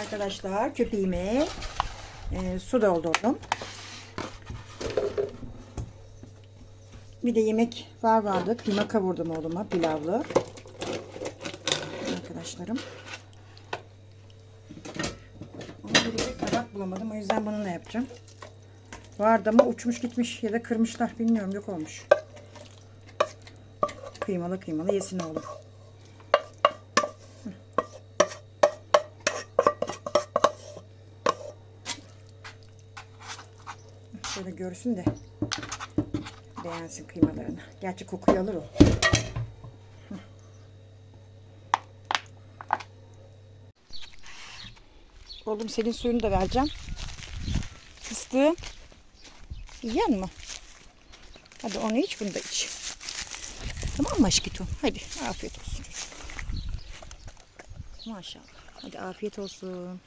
Arkadaşlar köpeğime e, su doldurdum. Bir de yemek var vardı. Kıyma kavurdum oğluma pilavlı. Arkadaşlarım. Ama verecek tabak bulamadım. O yüzden bununla yapacağım. Vardı ama uçmuş gitmiş ya da kırmışlar. Bilmiyorum yok olmuş. Kıymalı kıymalı yesin oğlum. Şöyle görsün de beğensin kıymalarını. Gerçi kokuyu alır o. Oğlum senin suyunu da vereceğim. Fıstığım. Yiyen mi? Hadi onu iç bunu da iç. Tamam mı aşkım? Hadi afiyet olsun. Maşallah. Hadi afiyet olsun.